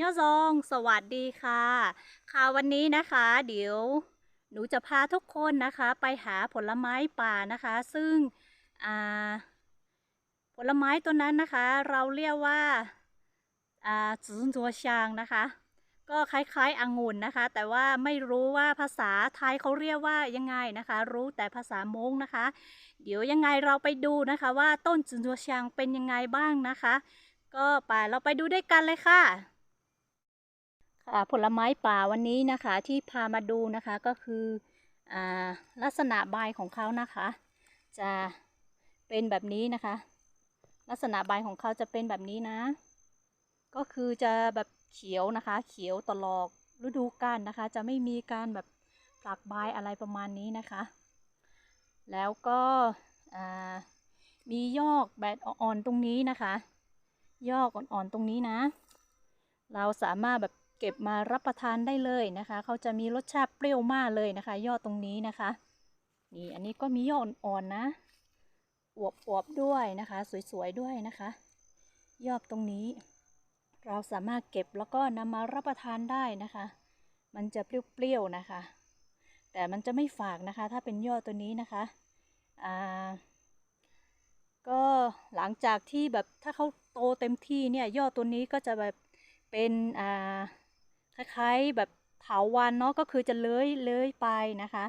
ย่อซองสวัสดีค่ะ ค่ะวันนี้นะคะ เดี๋ยวหนูจะพาทุกคนนะคะ ไปหาผลไม้ป่านะคะ ซึ่งผลไม้ตัวนั้นนะคะ เราเรียกว่าจืนจัวชางนะคะ ก็คล้ายๆองุ่นนะคะ แต่ว่าไม่รู้ว่าภาษาไทยเขาเรียกว่ายังไงนะคะ รู้แต่ภาษามงนะคะ เดี๋ยวยังไงเราไปดูนะคะ ว่าต้นจืนจัวชางเป็นยังไงบ้างนะคะ ก็ไปเราไปดูด้วยกันเลยค่ะ ผลไม้ป่าวันนี้นะคะที่พามาดูนะคะก็คืออลักษณะใบของเขานะคะ จะเป็นแบบนี้นะคะ ลักษณะใบของเขาจะเป็นแบบนี้นะ ก็คือจะแบบเขียวนะคะ เขียวตลอดฤดูกาลนะคะ จะไม่มีการแบบผลักใบอะไรประมาณนี้นะคะ แล้วก็มียอดแบบอ่อนๆตรงนี้นะคะ ยอดอ่อนๆตรงนี้นะ เราสามารถแบบ เก็บมารับประทานได้เลยนะคะเขาจะมีรสชาติเปรี้ยวมากเลยนะคะ ยอดตรงนี้นะคะนี่อันนี้ก็มียอดอ่อนๆนะอวบๆด้วยนะคะ สวยๆด้วยนะคะ ยอดตรงนี้ เราสามารถเก็บแล้วก็นำมารับประทานได้นะคะ มันจะเปรี้ยวๆนะคะ แต่มันจะไม่ฝากนะคะ ถ้าเป็นยอดตัวนี้นะคะอ่าก็หลังจากที่แบบถ้าเขาโตเต็มที่เนี่ยยอดตัวนี้ก็จะแบบเป็นอ่า คล้ายๆแบบเถาวันเนาะก็คือจะเลื้อยเลื้อยไปนะคะ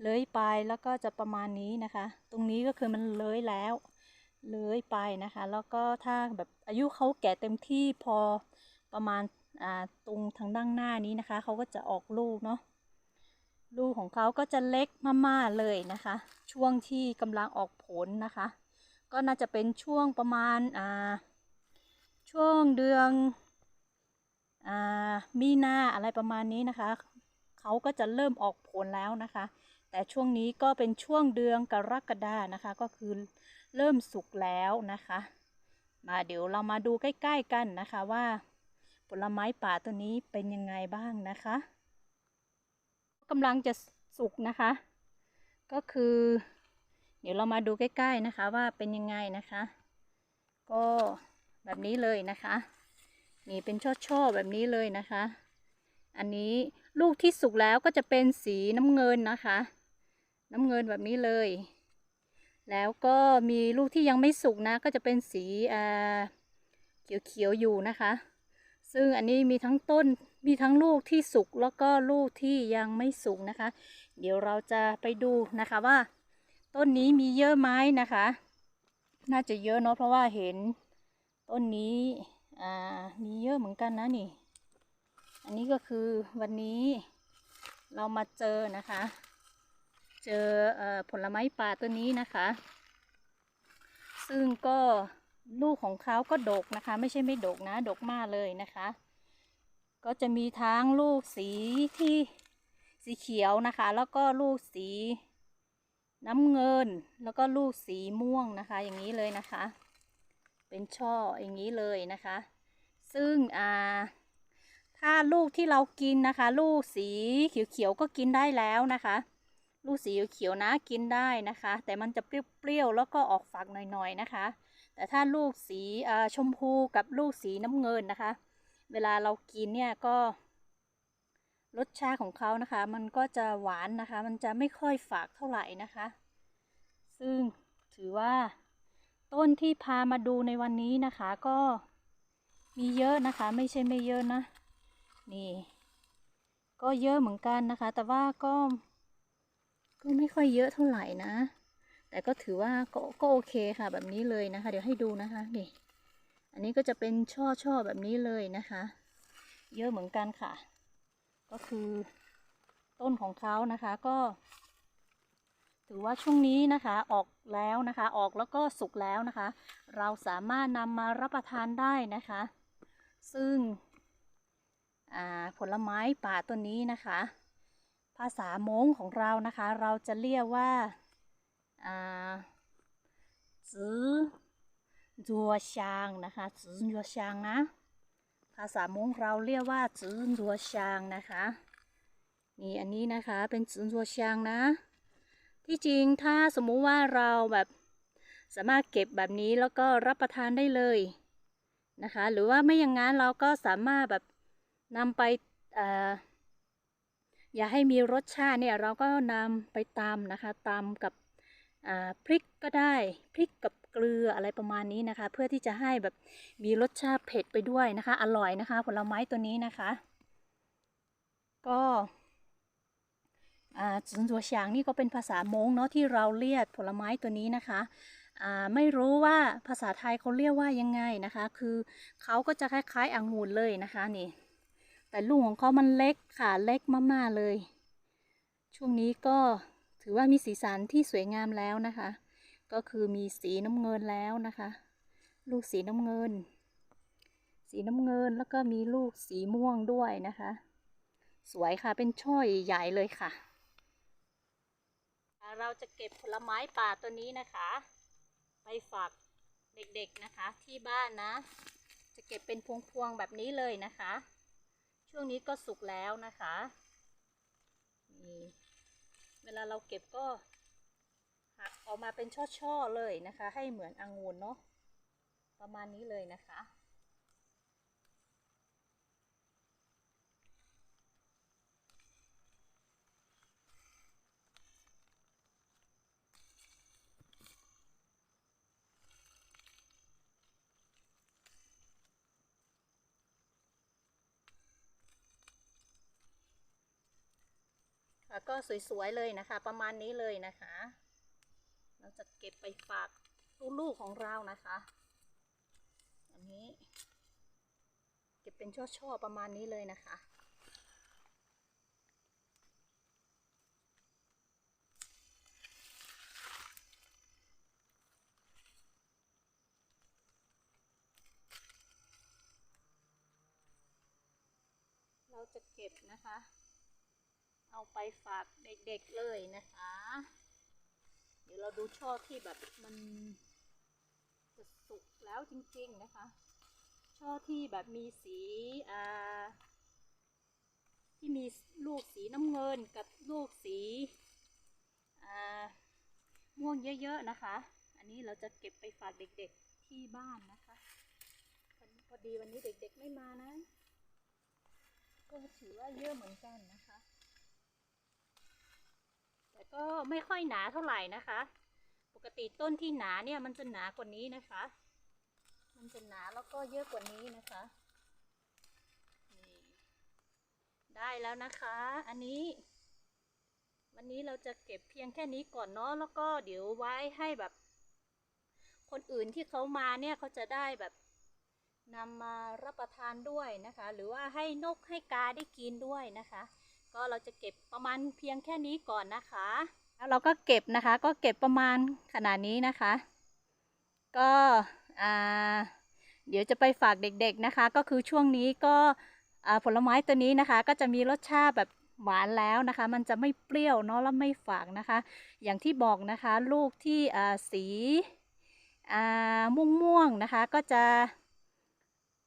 เลื้อยไปแล้วก็จะประมาณนี้นะคะ ตรงนี้ก็คือมันเลื้อยแล้ว เลื้อยไปนะคะ แล้วก็ถ้าแบบอายุเขาแก่เต็มที่พอประมาณอ่าตรงทางด้านหน้านี้นะคะเขาก็จะออกลูกเนาะลูกของเขาก็จะเล็กมากๆเลยนะคะ ช่วงที่กำลังออกผลนะคะ ก็น่าจะเป็นช่วงประมาณอ่าช่วงเดือน มีนาอะไรประมาณนี้นะคะ เขาก็จะเริ่มออกผลแล้วนะคะ แต่ช่วงนี้ก็เป็นช่วงเดือนกรกฎานะคะ ก็คือเริ่มสุกแล้วนะคะ มาเดี๋ยวเรามาดูใกล้ ๆกันนะคะว่า ผลไม้ป่าตัวนี้เป็นยังไงบ้างนะคะกำลังจะสุกนะคะ ก็คือ เดี๋ยวเรามาดูใกล้ ๆนะคะว่าเป็นยังไงนะคะ ก็แบบนี้เลยนะคะ นี่เป็นช่อๆแบบนี้เลยนะคะ อันนี้ลูกที่สุกแล้วก็จะเป็นสีน้ำเงินนะคะ น้ำเงินแบบนี้เลย แล้วก็มีลูกที่ยังไม่สุกนะ ก็จะเป็นสีเขียวๆอยู่นะคะ ซึ่งอันนี้มีทั้งต้นมีทั้งลูกที่สุกแล้วก็ลูกที่ยังไม่สุกนะคะ เดี๋ยวเราจะไปดูนะคะว่า ต้นนี้มีเยอะไหมนะคะ น่าจะเยอะเนาะเพราะว่าเห็นต้นนี้ อ่ามีเยอะเหมือนกันนะนี่ อันนี้ก็คือวันนี้เรามาเจอนะคะ เจออผลไม้ป่าตัวนี้นะคะ ซึ่งก็ลูกของเขาก็ดกนะคะ ไม่ใช่ไม่ดกนะ ดกมากเลยนะคะ ก็จะมีทั้งลูกสีที่สีเขียวนะคะ แล้วก็ลูกสีน้ำเงิน แล้วก็ลูกสีม่วงนะคะ อย่างนี้เลยนะคะ เป็นช่ออย่างนี้เลยนะคะ ซึ่งอ่าถ้าลูกที่เรากินนะคะ ลูกสีเขียวๆก็กินได้แล้วนะคะ ลูกสีเขียวๆนะกินได้นะคะ แต่มันจะเปรี้ยวๆแล้วก็ออกฝักหน่อยๆนะคะ แต่ถ้าลูกสีอ่าชมพูกับลูกสีน้ำเงินนะคะ เวลาเรากินเนี่ยก็รสชาติของเขานะคะ มันก็จะหวานนะคะ มันจะไม่ค่อยฝากเท่าไหร่นะคะ ซึ่งถือว่า ต้นที่พามาดูในวันนี้นะคะก็มีเยอะนะคะ ไม่ใช่ไม่เยอะนะ นี่ ก็เยอะเหมือนกันนะคะ แต่ว่าก็ ก็ไม่ค่อยเยอะเท่าไหร่นะ แต่ก็ถือว่าก็ก็โอเคค่ะ แบบนี้เลยนะคะ เดี๋ยวให้ดูนะคะนี่ อันนี้ก็จะเป็นช่อช่อแบบนี้เลยนะคะ เยอะเหมือนกันค่ะ ก็คือต้นของเขานะคะ ก็ ถือว่าช่วงนี้นะคะออกแล้วนะคะ ออกแล้วก็สุกแล้วนะคะ เราสามารถนำมารับประทานได้นะคะ ซึ่งผลไม้ป่าตัวนี้นะคะ ภาษามงของเรานะคะ เราจะเรียกว่าจื้อจัวชางนะคะจื้อจัวชางนะภาษามงเราเรียกว่าจื้อจัวชางนะคะนี่อันนี้นะคะเป็นจื้อจัวชางนะ ที่จริงถ้าสมมุติว่าเราแบบสามารถเก็บแบบนี้แล้วก็รับประทานได้เลยนะคะ หรือว่าไม่อย่างนั้นเราก็สามารถแบบนำไปออย่าให้มีรสชาติเนี่ยเราก็นำไปตำนะคะตำกับพริกก็ได้พริกกับเกลืออะไรประมาณนี้นะคะ เพื่อที่จะให้แบบมีรสชาติเผ็ดไปด้วยนะคะ อร่อยนะคะ ผลไม้ตัวนี้นะคะ ก็ จินจัวฉางนี่ก็เป็นภาษามงเนาะที่เราเรียกผลไม้ตัวนี้นะคะไม่รู้ว่าภาษาไทยเขาเรียกว่ายังไงนะคะ คือเขาก็จะคล้ายๆองุ่นเลยนะคะนี่แต่ลูกของเขามันเล็กค่ะเล็กมากๆเลย ช่วงนี้ก็ถือว่ามีสีสันที่สวยงามแล้วนะคะ ก็คือมีสีน้ำเงินแล้วนะคะ ลูกสีน้ำเงิน สีน้ำเงินแล้วก็มีลูกสีม่วงด้วยนะคะ สวยค่ะเป็นช่อใหญ่เลยค่ะ เราจะเก็บผลไม้ป่าตัวนี้นะคะ ไปฝากเด็กๆนะคะที่บ้านนะ จะเก็บเป็นพวงๆแบบนี้เลยนะคะ ช่วงนี้ก็สุกแล้วนะคะนี่เวลาเราเก็บก็หักออกมาเป็นช่อๆเลยนะคะ ให้เหมือนองุ่นเนาะประมาณนี้เลยนะคะ ค่ะก็สวยๆเลยนะคะ ประมาณนี้เลยนะคะ เราจะเก็บไปฝากลูกๆของเรานะคะ อันนี้ เก็บเป็นช่อๆประมาณนี้เลยนะคะเราจะเก็บนะคะ เอาไปฝากเด็กๆเลยนะคะ เดี๋ยวเราดูช่อที่แบบมันจะสุกแล้วจริงๆนะคะ ช่อที่แบบมีสีอ่าที่มีลูกสีน้ำเงินกับลูกสีอ่าม่วงเยอะๆนะคะ อันนี้เราจะเก็บไปฝากเด็กๆที่บ้านนะคะพอดีวันนี้เด็กๆไม่มานะ ก็ถือว่าเยอะเหมือนกันนะคะ ก็ไม่ค่อยหนาเท่าไหร่นะคะ ปกติต้นที่หนาเนี่ยมันจะหนากว่านี้นะคะ มันจะหนาแล้วก็เยอะกว่านี้นะคะนี่ได้แล้วนะคะ อันนี้ วันนี้เราจะเก็บเพียงแค่นี้ก่อนเนาะแล้วก็เดี๋ยวไว้ให้แบบ คนอื่นที่เขามาเนี่ยเขาจะได้แบบนำมารับประทานด้วยนะคะ หรือว่าให้นกให้กาได้กินด้วยนะคะ ก็เราจะเก็บประมาณเพียงแค่นี้ก่อนนะคะ แล้วเราก็เก็บนะคะ ก็เก็บประมาณขนาดนี้นะคะ ก็อ่าเดี๋ยวจะไปฝากเด็กๆนะคะ ก็คือช่วงนี้ก็ผลไม้ตัวนี้นะคะ ก็จะมีรสชาติแบบหวานแล้วนะคะ มันจะไม่เปรี้ยวเนาะแล้วไม่ฝากนะคะ อย่างที่บอกนะคะ ลูกที่สีอ่าม่วงๆนะคะ ก็จะ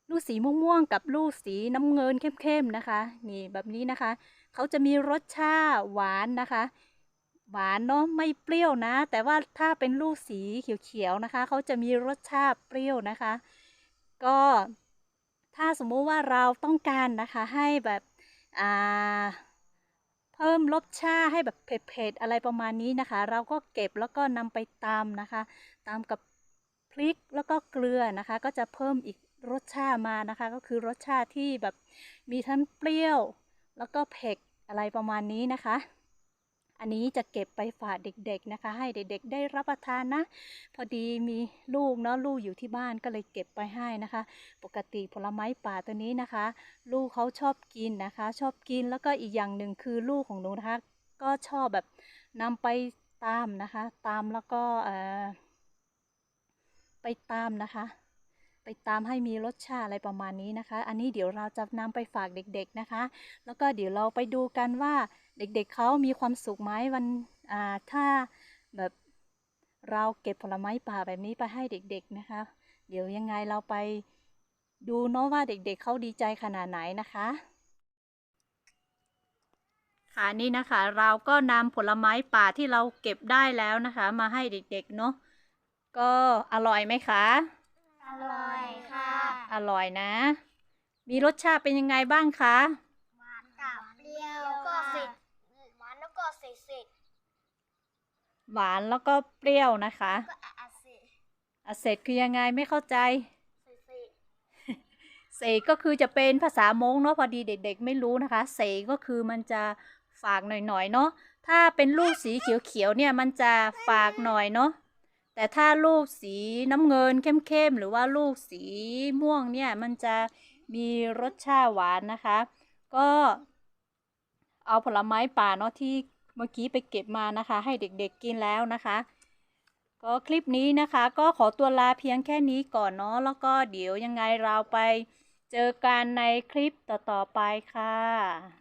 ลูกสีม่วงๆกับลูกสีน้ำเงินเข้มๆนะคะ นี่แบบนี้นะคะ เขาจะมีรสชาติหวานนะคะ หวานเนาะไม่เปรี้ยวนะ แต่ว่าถ้าเป็นลูกสีเขียวๆนะคะ เขาจะมีรสชาติเปรี้ยวนะคะ ก็ถ้าสมมุติว่าเราต้องการนะคะให้แบบอ่าเพิ่มรสชาติให้แบบเผ็ดๆอะไรประมาณนี้นะคะ เราก็เก็บแล้วก็นำไปตำนะคะตำกับพริกแล้วก็เกลือนะคะ ก็จะเพิ่มอีกรสชาติมานะคะ ก็คือรสชาติที่แบบมีทั้งเปรี้ยว แล้วก็เผ็ดอะไรประมาณนี้นะคะ อันนี้จะเก็บไปฝากเด็กๆนะคะ ให้เด็กๆได้รับประทานนะ พอดีมีลูกเนาะลูกอยู่ที่บ้านก็เลยเก็บไปให้นะคะ ปกติผลไม้ป่าตัวนี้นะคะ ลูกเขาชอบกินนะคะ ชอบกินแล้วก็อีกอย่างหนึ่งคือลูกของหนูนะคะ ก็ชอบแบบนำไปตามนะคะ ตามแล้วก็เอ่อไปตามนะคะ ไปตามให้มีรสชาติอะไรประมาณนี้นะคะ อันนี้เดี๋ยวเราจะนำไปฝากเด็กๆนะคะ แล้วก็เดี๋ยวเราไปดูกันว่าเด็กๆเขามีความสุขไหมวันถ้าแบบเราเก็บผลไม้ป่าแบบนี้ไปให้เด็กๆนะคะ เดี๋ยวยังไงเราไปดูเนาะว่าเด็กๆเขาดีใจขนาดไหนนะคะค่ะนี่นะคะ เราก็นำผลไม้ป่าที่เราเก็บได้แล้วนะคะ มาให้เด็กๆเนาะก็อร่อยไหมคะ ร่อยค่ะ อร่อยนะ มีรสชาติเป็นยังไงบ้างคะ หวานกับเปรี้ยวก็เสร็จหวานแล้วก็เสร็จเสร็จหวานแล้วก็เปรี้ยวนะคะก็อาเสร็จอะเสร็จคือยังไงไม่เข้าใจเสร็จเสร็จเสก็คือจะเป็นภาษามงเนาะพอดีเด็ก ๆ ไม่รู้นะคะ เสก็คือมันจะฝากหน่อยๆเนาะถ้าเป็นลูกสีเขียวๆเนี่ยมันจะฝากหน่อยเนาะ แต่ถ้าลูกสีน้ำเงินเข้มๆหรือว่าลูกสีม่วงเนี่ยมันจะมีรสชาติหวานนะคะ ก็เอาผลไม้ป่าเนาะที่เมื่อกี้ไปเก็บมานะคะ ให้เด็กๆกินแล้วนะคะ ก็คลิปนี้นะคะ ก็ขอตัวลาเพียงแค่นี้ก่อนเนาะแล้วก็เดี๋ยวยังไงเราไปเจอกันในคลิปต่อๆไปค่ะ